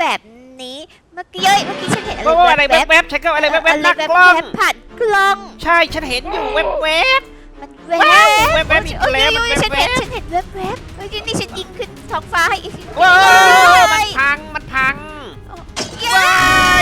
แบบนี้ เมื่อกี้เอ้ยเมื่อกี้ฉันเห็นอะไรโอ้อะไรแวบแวบๆฉันก็อะไรแวบๆๆนักกล้องแวบๆผ่านกล้อง ใช่ฉันเห็นอยู่แวบแวบมันแวว้าวบแวบๆอีกโอ้ยแล้วโอ้ยมันฉันเห็นแวบๆฉันเห็นแวบแวบๆเฮ้ยนี่ฉันยิงขึ้นท้องฟ้าให้อีกๆว้าวมันพังมันพังว้า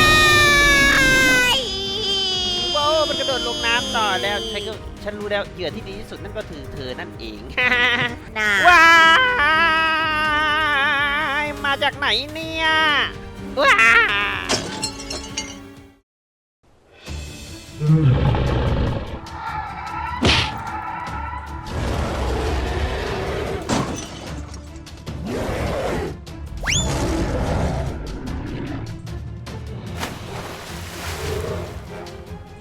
ยว้าวมันกระโดดลงน้ำต่อแล้วฉันก็ฉันรู้แล้วเหยื่อที่ดีที่สุดนั่นก็คือเธอนั่นเอง น่าว้าย มาจากไหนเนี่ยว้า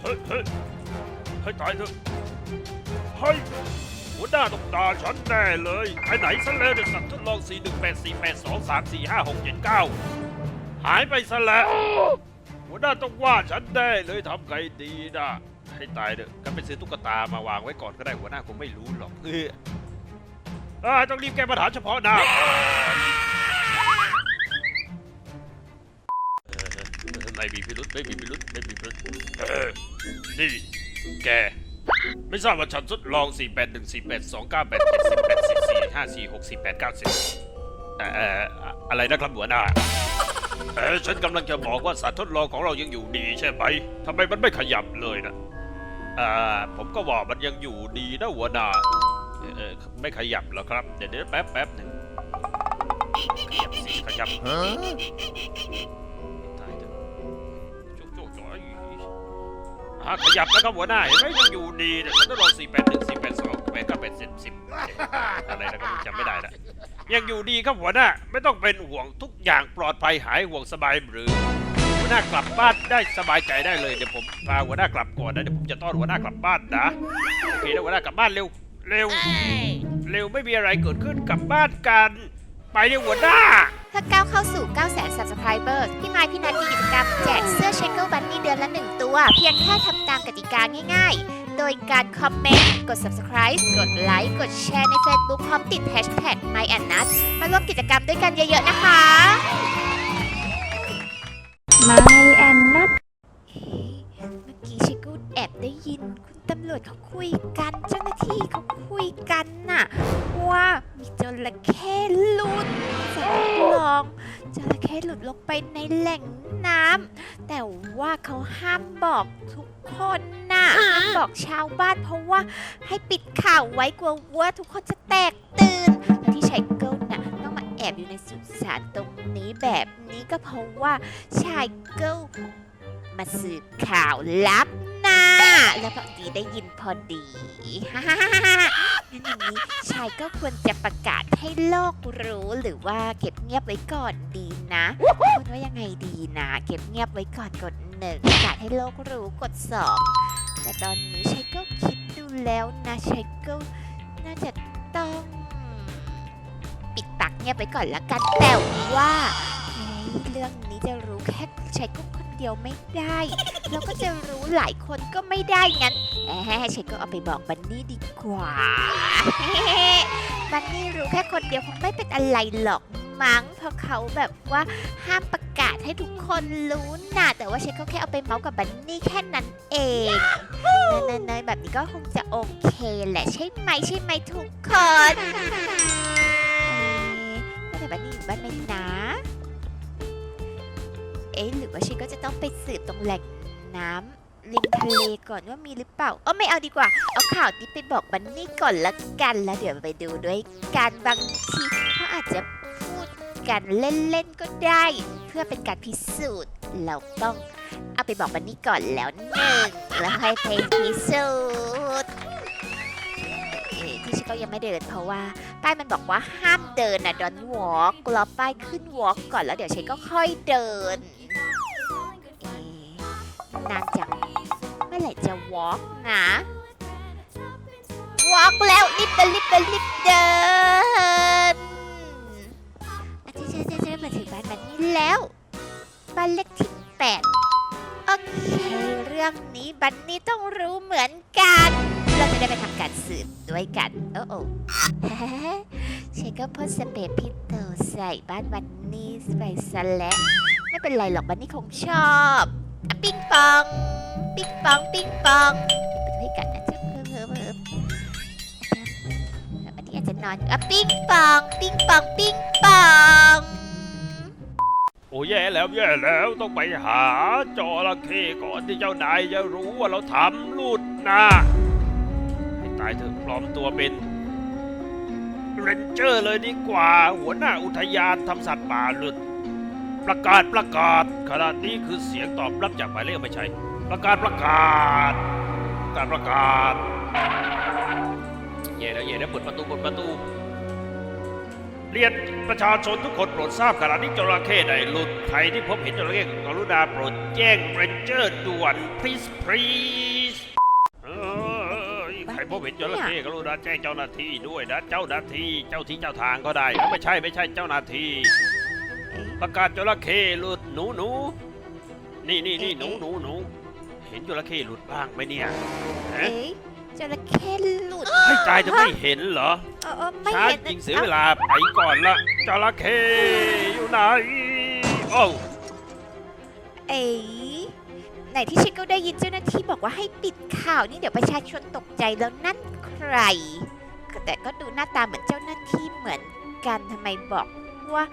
เฮ้ยเฮ้ยให้ตายเถอะเฮ้ย หัวหน้าต้องด่าฉันแน่เลยไปไหนซะแล้วเดี๋ยวสัตว์ทดลอง 4 1 8 4 8 2 3 4 5 6 7 9 หายไปซะแล้ว หัวหน้าต้องว่าฉันแน่เลยทำไงดีนะให้ตายเถอะกันไปซื้อตุ๊กตามาวางไว้ก่อนก็ได้หัวหน้าคงไม่รู้หรอกเออต้องรีบแก้ปัญหาเฉพาะหน้าก่อนเออไม่มีพิรุษไม่มีพิรุษไม่มีพิรุษเออนี่แก ไม่ทราบว่าฉันทดลอง 4 8 1 4 8 2 9 8 7 10 8 4 4 5 4 6 4 8 9 10เอ่อเอ่ออะไรนะครับหัวหน้าเออฉันกำลังจะบอกว่าสัตว์ทดลองของเรายังอยู่ดีใช่ไหมทำไมมันไม่ขยับเลยนะเอ่อผมก็บอกมันยังอยู่ดีนะหัวหน้าเออเออไม่ขยับเหรอครับ เดี๋ยวเดี๋ยวแป๊บแป๊บหนึ่งขยับสิขยับ อะขยับนะครับหัวหน้าเห็นไหมยังอยู่ดีเนี่ยฉันต้องลอง4 8 1 4 8 2 8 9 8 10 10อะไรนะก็จำไม่ได้ละยังอยู่ดีครับหัวหน้าไม่ต้องเป็นห่วงทุกอย่างปลอดภัยหายห่วงสบายหรือหัวหน้ากลับบ้านได้สบายใจได้เลยเดี๋ยวผมพาหัวหน้ากลับก่อนนะเดี๋ยวผมจะต้อนหัวหน้ากลับบ้านนะโอเคนะหัวหน้ากลับบ้านเร็วเร็วเร็วไม่มีอะไรเกิดขึ้นกลับบ้านกัน ไปเร็วหัวหน้า ถ้าก้าวเข้าสู่ 9 0 0 0 0 subscriber พี่ไม้พี่นัทมีกิจกรรมแจกเสื้อเชคเกิลบันนี่เดือนละ 1 ตัว เพียงแค่ทำตามกติกาง่าย ๆ โดยการคอมเมนต์ กด subscribe กดไลค์ กดแชร์ใน Facebook พร้อมติด hashtag m y a n n u t มาร่วมกิจกรรมด้วยกันเยอะๆนะคะ ไม่แอนนัท แอบได้ยินคุณตำรวจเขาคุยกัน เจ้าหน้าที่เขาคุยกันน่ะ ว่ามีจระเข้หลุดสัตว์ทดลองจระเข้หลุดลงไปในแหล่งน้ำแต่ว่าเขาห้ามบอกทุกคนน่ะห้ามบอกชาวบ้านเพราะว่าให้ปิดข่าวไว้กลัวว่าทุกคนจะแตกตื่นและที่ชายเกิลน่ะต้องมาแอบอยู่ในสุสานตรงนี้แบบนี้ก็เพราะว่าชายเกิลมาสืบข่าวลับนะ แล้วพอดีได้ยินพอดีฮ่าฮ่าฮ่าฮ่างั้นอย่างนี้ชายก็ควรจะประกาศให้โลกรู้หรือว่าเก็บเงียบไว้ก่อนดีนะคุณว่ายังไงดีนะ เก็บเงียบไว้ก่อนกดหนึ่งประกาศให้โลกรู้กดสองแต่ตอนนี้ชายก็คิดดูแล้วนะชายก็น่าจะต้องปิดปากเงียบไว้ก่อนละกันแต่ว่าเรื่องนี้จะรู้แค่ชายกุ้งคน เดียวไม่ได้แล้วก็จะรู้หลายคนก็ไม่ได้งั้นแหมชายก็เอาไปบอกบันนี่ดีกว่าบันนี่รู้แค่คนเดียวคงไม่เป็นอะไรหรอกมั้งเพราะเขาแบบว่าห้ามประกาศให้ทุกคนรู้นะแต่ว่าฉันก็แค่เอาไปเมาส์กับบันนี่แค่นั้นเองเนยๆแบบนี้ก็คงจะโอเคแหละใช่ไหมใช่ไหมทุกคนเอ๊ะแต่บันนี่อยู่บ้านไหมนะ เอ๊ะหรือว่าฉันก็จะต้องไปสืบตรงแหล่งน้ำริมทะเลก่อนว่ามีหรือเปล่าเออไม่เอาดีกว่า เอาข่าวนี้ไปบอกบันนี่ก่อนละกันแล้วเดี๋ยวไปดูด้วยกันบางทีเขาอาจจะพูดกันเล่นๆก็ได้ เพื่อเป็นการพิสูจน์เราต้องเอาไปบอกบันนี่ก่อนแล้วหนึ่งแล้วค่อยไปพิสูจน์ที่ฉันก็ยังไม่เดินเพราะว่าป้ายมันบอกว่าห้ามเดินนะ don't walk รอป้ายขึ้น walk ก่อนแล้วเดี๋ยวฉันก็ค่อยเดิน นานจังเมื่อไหร่จะ walk นะ walk แล้วรีบเดินรีบเดินรีบเดินอาจารย์จะจะมาถึงบ้านมันนี่แล้วบ้านเลขที่แปดโอเคเรื่องนี้บันนี่ต้องรู้เหมือนกัน เราจะได้ไปทำการสืบด้วยกัน โอ้โอ้ฉันก็พ่นสเปรย์พิษโตอใส่บ้านวันนี้ไปซะแล้วไม่เป็นไรหรอกบันนี่คงชอบ ปิ้งปองปิ้งปองปิ้งปองไปด้วยกันนะจ๊ะเพิ่มเพิ่มเพิ่มบันนี่อาจจะนอนอะปิ้งปองปิ้งปองปิ้งปองโอ้แย่แล้วแย่แล้วต้องไปหาจระเข้ก่อนที่เจ้านายจะรู้ว่าเราทำลุดนะให้ตายเถอะปลอมตัวเป็นเรนเจอร์เลยดีกว่า หัวหน้าอุทยานทำสัตว์ป่าหลุด ประกาศประกาศขณะนี้คือเสียงตอบรับจากหมายเลขไม่ใช่ ประกาศประกาศประกาศประกาศแย่แล้วแย่แล้วเปิดประตูเปิดประตู เรียนประชาชนทุกคนโปรดทราบขณะนี้จระเข้ได้หลุดใครที่พบเห็นจระเข้กรุณาโปรดแจ้งเรนเจอร์ด่วน please please เอ้ยใครพบเห็นจระเข้กรุณาแจ้งเจ้าหน้าที่ด้วยนะเจ้าหน้าที่เจ้าที่เจ้าทางก็ได้เอ้าไม่ใช่ไม่ใช่เจ้าหน้าที่ ประกาศจระเข้หลุดหนูหนูนี่นี่นี่หนูหนูหนูเห็นจระเข้หลุดบ้างไหมเนี่ยฮะเอ๊ะจระเข้หลุดให้ตายจะไม่เห็นเหรอเออเออไม่ช้าเห็นจริงเสียเวลาไปก่อนละจระเข้อยู่ไหนโอ้าเอ๊ะไหนที่ฉันก็ได้ยินเจ้าหน้าที่บอกว่าให้ปิดข่าวนี่เดี๋ยวประชาชนตกใจแล้วนั่นใคร แต่ก็ดูหน้าตาเหมือนเจ้าหน้าที่เหมือนกันทำไมบอก ว่า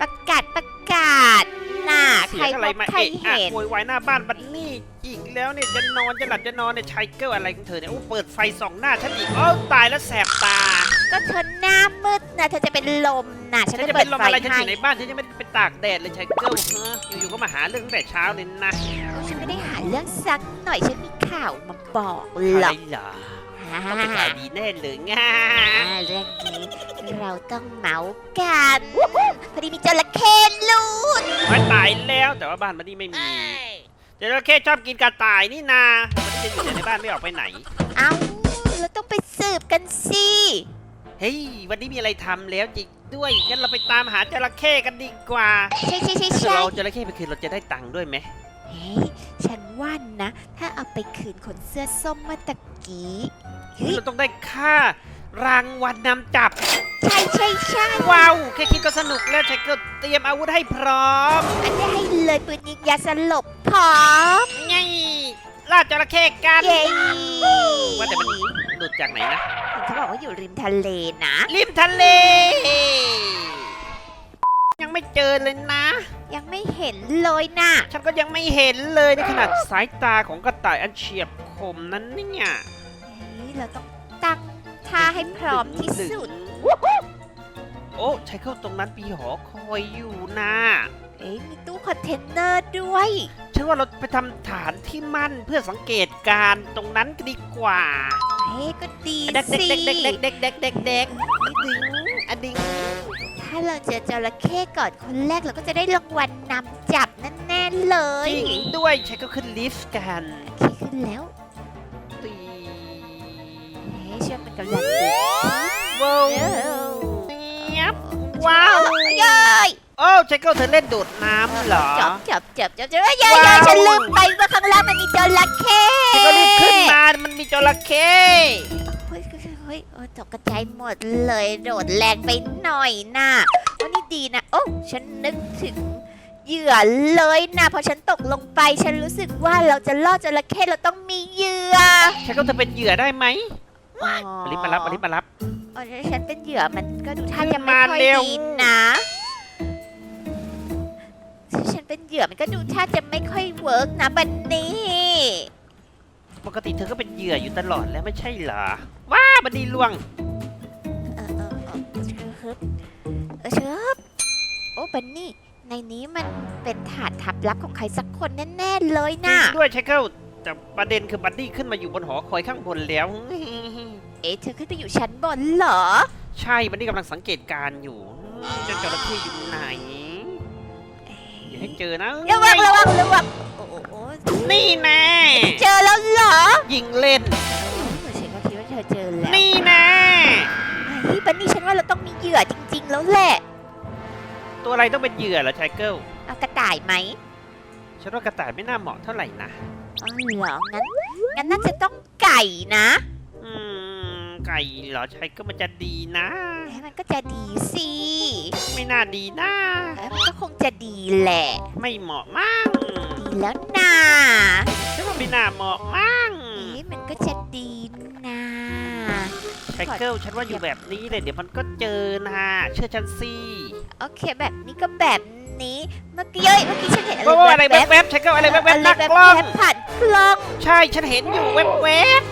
ประกาศประกาศน่ะเสีใครยงอะไรพบมาใครเอะอะเห็น โวยวายหน้าบ้านบันนี่อีกแล้วเนี่ยจะนอนจะหลับจะนอนเนี่ยชายเกิลอะไรของเธอเนี่ยโอ้เปิดไฟส่องหน้าฉันอีกโอ้ตายแล้วแสบตาก็เธอหน้ามืดนะเธอจะเป็นลมนะฉัฉันนจะจะเปิเป็ดนลมไฟอะไรฉันอให้ยู่ในบ้านฉันยังไม่ได้ไปตากแดดเลยชายเกิลเอออยู่ๆก็มาหาเรื่องตั้งแต่เช้าเลยนะฉันไม่ได้หาเรื่องซักหน่อยฉันมีข่าวมาบอกหอะรไรอกเหรออ่า ต้องเป็นข่าวดีแน่เลยง่าเรื่องนี้เราต้องเมาส์กันพอดีมีจระเข้ลูดไม่ตายแล้วแต่ว่าบ้านบันนี่ไม่มีจระเข้ชอบกินกระต่ายนี่นาบันนี่จะอยู่แต่ในบ้านไม่ออกไปไหน เอ้าเราต้องไปสืบกันสิเฮ้ยวันนี้มีอะไรทำแล้วจริงด้วยงั้นเราไปตามหาจระเข้กันดีกว่าใช่ใช่ใช่ถ้าใช่เราจระเข้ไปคืนเราจะได้ตังค์ด้วยไหมเฮ้ยฉันว่านะ ถ้าเอาไปคืนคนเสื้อส้มเมื่อตะกี้ เฮ้ยเราต้องได้ค่ารางวัลนำจับ ใช่ใช่ใช่ว้าว แค่คิดก็สนุกแล้วฉันก็เตรียมอาวุธให้พร้อม อันนี้ให้เลยปืนยิงยาสลบพร้อมไงล่าจระเข้กัน เย้ว่าแต่มันหลุดจากไหนนะเขาบอกว่าอยู่ริมทะเลนะ ริมทะเล ยังไม่เจอเลยนะ ยังไม่เห็นเลยน่ะฉันก็ยังไม่เห็นเลยในขนาดสายตาของกระต่ายอันเฉียบคมนั้นเนี่ย เฮ้ยเราต้องตั้งท่าให้พร้อมที่สุด โอ้ใช้เข้าตรงนั้นปีหอคอยอยู่นะเอ๊ะมีตู้คอนเทนเนอร์ด้วย ฉันว่าเราไปทำฐานที่มั่นเพื่อสังเกตการณ์ตรงนั้นดีกว่า เฮ้ยก็ดีเด็กสิเด็กเด็กเด็กเด็กเด็กเด็กเด็กดิงอะดิงถ้าเราเจอจระเข้ก่อนคนแรกเราก็จะได้รางวัลนำจับแน่ๆเลจยริงด้วยใช้ก็ขึ้นลิฟต์กัน โอเคขึ้นแล้ว กำลังดีว้าวเอ้าเงียบว้าวเย้ยโอ้ใช้ก็เธอเล่นโดดน้ำเหรอ จับจับจับจับจับเย้ยเย้ยว้าวฉันลืมไปว่าข้างล่างมันมีจระเข้ใช้ก็รีบขึ้นมา มันมีจระเข้เฮ้ยเฮ้ยเฮ้ยเออตกกระจายหมดเลยโดดแรงไปหน่อยน่ะวันนี้ดีนะ โอ้ฉันนึกถึงเหยื่อเลยนะพอฉันตกลงไป ฉันรู้สึกว่าเราจะล่อจระเข้เราต้องมีเหยื่อใช้ก็เธอเป็นเหยื่อได้ไหมอ๋อ มาลิบมารับมาลิบมารับอ๋อถ้าฉันเป็นเหยื่อมันก็ดูท่าขึ้นจะไม่มาค่อยเร็ว ดีนะถ้าฉันเป็นเหยื่อมันก็ดูท่าจะไม่ค่อยเวิร์กนะบันนี่ปกติเธอก็เป็นเหยื่ออยู่ตลอดแล้วไม่ใช่เหรอ ว้าบันดีล่วง เออเออเออเชิบเออเชิบโอ้บันนี่ ในนี้มันเป็นถาดทับลับของใครสักคนแน่ๆเลยจรินะ งด้วยใช่เข้าแต่ประเด็นคือบันดี้ขึ้นมาอยู่บนหอคอยข้างบนแล้วเอ๊ะเธอขึ้นไปอยู่ชั้นบนเหรอ ใช่บันดี้กำลังสังเกตการณ์อยู่เจ้าจระเข้อยู่ไหน อย่าให้เจอนะระวังระวังระวังโอ้โหนี่แน่เจอแล้วเหรอยิงเล่น เออฉันก็คิดว่าเธอเจอแล้วนี่แน่เฮ้ยบันนี่ฉันว่าเราต้องมีเหยื่อจริง ๆ แล้วแหละตัวอะไรต้องเป็นเหยื่อเหรอชายเกิลเอากระต่ายไหมฉันว่ากระต่ายไม่น่าเหมาะเท่าไหร่นะ อ๋อเหรองั้นงั้นน่าจะต้องไก่นะ อืม ไก่เหรอใช่ก็มันจะดีนะเอ้ยมันก็จะดีสิ ไม่น่าดีนะ เอ้ยมันก็คงจะดีแหละ ไม่เหมาะมั่งดีแล้วนะฉันว่าไม่น่าเหมาะมั่งเอ้ยมันก็จะดีนะไชเกิลฉันว่าอยู่แบบนี้เลยเดี๋ยวมันก็เจอนะเชื่อฉันสิโอเคแบบนี้ก็แบบนี้ เมื่อกี้เอ้ยเมื่อกี้ฉันเห็นอะไรว่าว่าอะไรแวบแวบๆไชเกิลอะไรแวบๆหอะไรน้าแบบกล้องแวบผ่านกล้อง ใช่ฉันเห็นอยู่แวบๆแวบ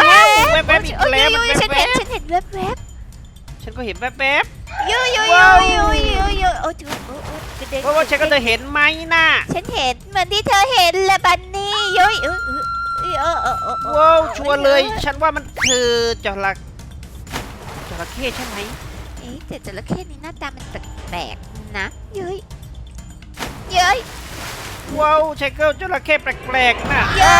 ว้าวแวบๆอีกแล้วมันโอ้ยฉันเห็นแวบๆฉันเห็นแวบแวบฉันก็เห็นแวบยูยูว้ายูวยูยูยูโอ้ยจูโอ้ยโอ้ยกระเด็นๆว่าว่าฉันก็เลยเห็นไหมน่ะฉันเห็นเหมือนที่เธอเห็นแหละบันนี่ยุยเออเออเออเออเออว้าวชัวร์เลย ฉันว่ามันคือจระจระเข้ใช่ไหมเอ๊ะแต่จระเข้นี่หน้าตามันแปลกๆนะยุยเย้ยว้าวไชเกิลจระเข้แปลกๆน่ะเย้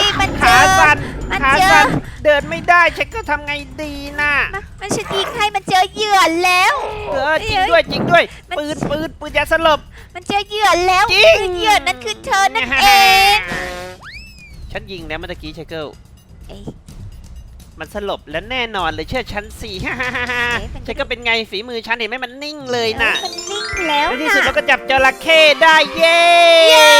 ยมันเจขาอสั่น มันขาเจอสั่นเดินไม่ได้ไชเกิลทำไงดีน่ะมามันฉันยิงให้มันเจอเหยื่อแล้ว เออจริงด้วยจริงด้วย มัน ปืนปืนปืนยาสลบ มันเจอเหยื่อแล้วจริง คือเหยื่อนั่นคือเธอนั่นเองฉันยิงแล้วเมื่อกี้ไชเกิลเอ๊ะมันสลบแล้วแน่นอนเลยเชื่อฉันสิมันฉันก็เป็นไงฝีมือฉันเห็นไหมมันนิ่งเลยน่ะมันนิ่งแล้วในที่นะสุดเราก็จับจระเข้ได้เย้เย้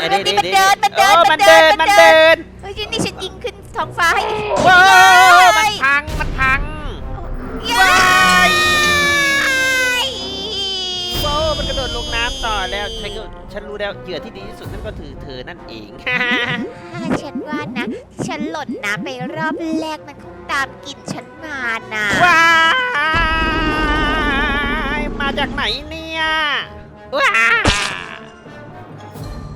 อ้ยมันนี่มันเดินมันเดินโอ้มัมันนเดิเดินนมันมันเดิเดิน เฮ้ยนี่ฉันยิงขึ้น ท้องฟ้าให้ว้าวเย้มันพัง มันพังเย้ว้ายยโอ้มันกระโดดลงน้ำต่อแล้วฉันก็ฉันรู้แล้วเหยื่อที่ดีที่สุดนั่นก็คือเธอนั่นเองฉันว่านะ ฉันหล่นน้ำไปรอบแรกมันคงตามกินฉันมานะว้ายมาจากไหนเนี่ยว้าย